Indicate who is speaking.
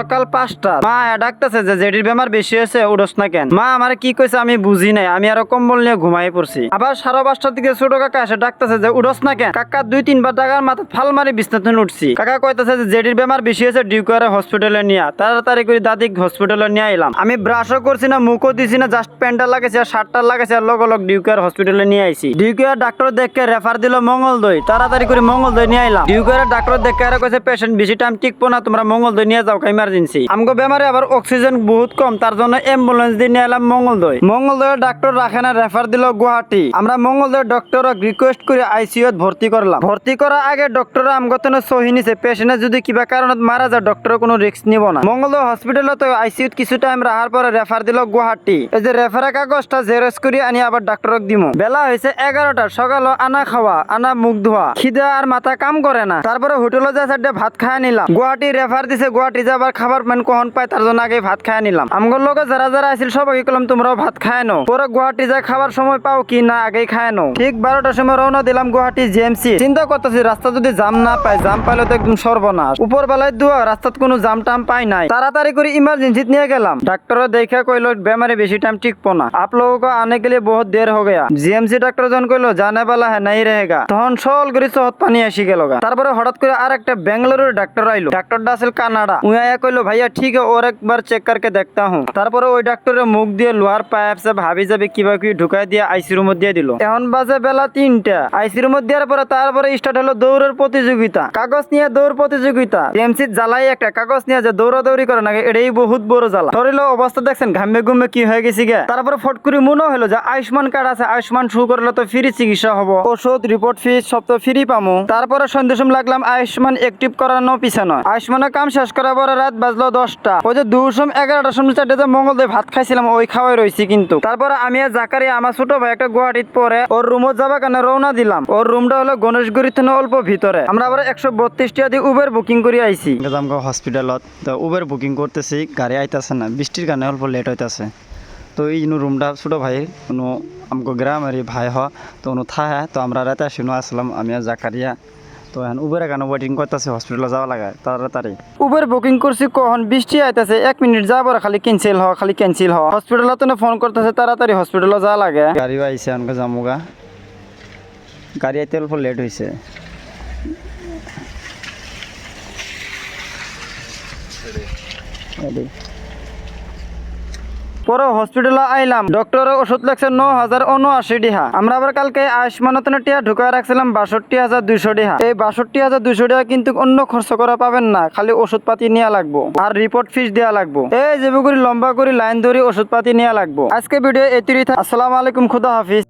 Speaker 1: সকাল পাঁচটা। মা ডাকতেছে যে জেডির বেমার বেশি হয়েছে উড়স না কেন? মা, আমার কি কইছে আমি বুঝি নাই, আমি আরও কম্বল নিয়ে ঘুমাই পড়ছি। আবার সাড়ে পাঁচটার দিকে ছোট কাকা এসে ডাকতেছে যে উড়স না কেন? কাকা দুই তিনবার টাকার মাথা ফাল মারি বিছনাতে উঠছি। কাকা কইতেছে যে, জেডির বেমার বেশি হয়েছে ডিউকারে হসপিটালে নিয়ে। তাড়াতাড়ি করে দাদিক হসপিটালে নিয়ে এলাম আমি ব্রাশও করছি না, মুখও দিছি না, জাস্ট প্যান্টটা লাগাইছি আর শার্টটা লাগাইছি আর লগ লগ ডিউকার হসপিটালে নিয়ে আইছি। ডিউকার ডাক্তার দেখে রেফার দিল মঙ্গল দই তাড়াতাড়ি করে মঙ্গল দই নিয়ে আইলাম। ডিউকারের ডাক্তার দেখে আর কইছে, পেশেন্ট বেশি টাইম টিকবো না, তোমরা মঙ্গল দই নিয়ে যাও ইমার্জেন্সি আমগো বেমারে আবার অক্সিজেন বহুত কম, তার জন্য অ্যাম্বুলেন্স দিয়ে নিয়ে এলাম মঙ্গল দই মঙ্গল দইয়ের ডাক্তার রাখে না রেফার দিল গুয়াহাটি। আমরা মঙ্গল দইয়ের ডক্টর রিকোয়েস্ট করে আইসিইউ ভর্তি করলাম। ভর্তি করার আগে ডক্টর আমগো তো সহি নিছে। পেশেন্টের যদি কিবা কারণত মারা যায় ডক্টর কোনো রিস্ক নিব না। মঙ্গল দই হসপিটালে তো আইসিইউ কিছু টাইম রাখার পরে রেফার দিল গুয়াহাটি। এই যে রেফারের কাগজটা জেরক্স করে আনি আবার ডাক্তারক দিম। বেলা হয়েছে এগারোটা, সকাল আনা খাওয়া, আনা মুখ ধোয়া। খিদে আর মাথা কাম করে না। তারপরে হোটেলে যা সাইডে ভাত খায় নিলাম। গুয়াহাটি রেফার দিছে, গুয়াহাটি যাবার খাবার মেন কখন পায়, তার জন্য আগে ভাত খাই নিলাম। আমগর লোক যারা যারা আসিল আগে কলাম তোমরাও ভাত খায় নো পরে গুয়াহাটি যা খাবার সময় পাও কি না আগে খায় নো ঠিক বারোটার সময় রওনা দিলাম গুয়াহাটি জিএমসি চিন্তা করতেছি, রাস্তা যদি জাম না পায়, জাম পাইলে তো একদম সর্বনাশ। উপর বেলায় দুয়া, রাস্তাত কোনো জাম টাম পাই নাই। তাড়াতাড়ি করে ইমার্জেন্সি নিয়ে গেলাম। ডাক্তারও দেখা কইলো, বেমারে বেশি টাইম ঠিক পোনা আপ লোক আনে গেলে বহুত দের হয়ে গেয়া জিএমসি ডাক্তার জন কইলো, জানে বেলা হ্যাঁ নাই রেগা তখন সল করে চহত পানি আসি গেল তারপরে হঠাৎ করে আর একটা ব্যাঙ্গালোরের ডাক্তার আইলো। ডাক্তারটা আসলে কানাডা। উয়া কইলো, ভাইয়া, ঠিক ওর একবার চেক করকে দেখতে হুম। তারপরে ওই ডাক্তারের মুখ দিয়ে লোহার পাইপ সে ভাবি যাবে, কিবা কি ঢুকাই দিয়ে আইসি রুমের দিয়ে দিল। এখন বাজে বেলা তিনটা। আইসি রুমের দেওয়ার পরে তারপরে স্টার্ট হলো দৌড়ের প্রতিযোগিতা। কাগজ নিয়ে দৌড় প্রতিযোগিতা। টিএমসি জ্বালাই একটা, কাগজ নিয়ে যে দৌড়াদৌড়ি করে নাকি, এটাই বহুত বড় জ্বালা। ধরিল অবস্থা দেখছেন, ঘামে ঘুমে কি হয়ে গেছি গে? তারপরে ফট করে মনে হলো যে আয়ুষ্মান কার্ড আছে, আয়ুষ্মান শুরু করলে তো ফ্রি চিকিৎসা হব। ওষুধ রিপোর্ট ফিস সব তো ফ্রি পামো। তারপরে সন্দেশম লাগলাম, আয়ুষ্মান একটিভ করানো পিছানো আয়ুষ্মানের কাম শেষ করার পরে রাত বাজলো দশটা। ওই যে দুশম এগারোটার সময় চারটে যে ভাত খাইছিলাম, ওই খাওয়াই রয়েছি কিন্তু। তারপরে আমি আর জাকারি আমার ছোট ভাই একটা গুয়াহাটিত পরে ওর রুমত যাবার কারণে রওনা দিলাম। ওর রুমটা হলো গণেশগুড়ি থেকে অল্প ভিতরে। আমরা আবার একশো বত্রিশ টাকা উবের বুকিং করে আইছি। গামগাঁও হসপিটালত তো উবের বুকিং করতেছি, গাড়ি আইতাছে না, বৃষ্টির কারণে অল্প লেট হইতাছে। তো এই রুমটা ছোট ভাই কোনো আমগো গ্রামেরই ভাই হ, তো অনু থাহে। তো আমরা রাতে আসিনো, আসলাম আমি আর জাকারিয়া। তো এখন উবের কেন ওয়েটিং করতেছে? হসপিটালে যাওয়া লাগে তাড়াতাড়ি। উবের বুকিং করছি কখন? বৃষ্টি আইতাছে এক মিনিট যাবার খালি ক্যান্সেল হ খালি ক্যান্সেল হ হসপিটালে তো ফোন করতেছে তাড়াতাড়ি হসপিটালে যাওয়া লাগে। গাড়িও আইছে আমাকে জামুগা গাড়ি আইতে অল্প লেট হয়েছে পরে হসপিটালে আইলাম। ডক্টর ওষুধ লাগছে ন হাজার উনআশি ডিহা আমরা আবার কালকে আয়ুষ্মান টিয়া ঢুকায় রাখছিলাম বাষট্টি হাজার দুইশো ডিহা এই বাষট্টি হাজার দুইশো ডিহা কিন্তু অন্য খরচ করা পাবেন না, খালি ওষুধ পাতি নেওয়া লাগবো। আর রিপোর্ট ফিস দেওয়া লাগবো। এই যেবু করে লম্বা করে লাইন ধরে ওষুধ পাতি নেওয়া লাগবো। আজকে ভিডিও এটি আসসালামু আলাইকুম, খুদা হাফিজ।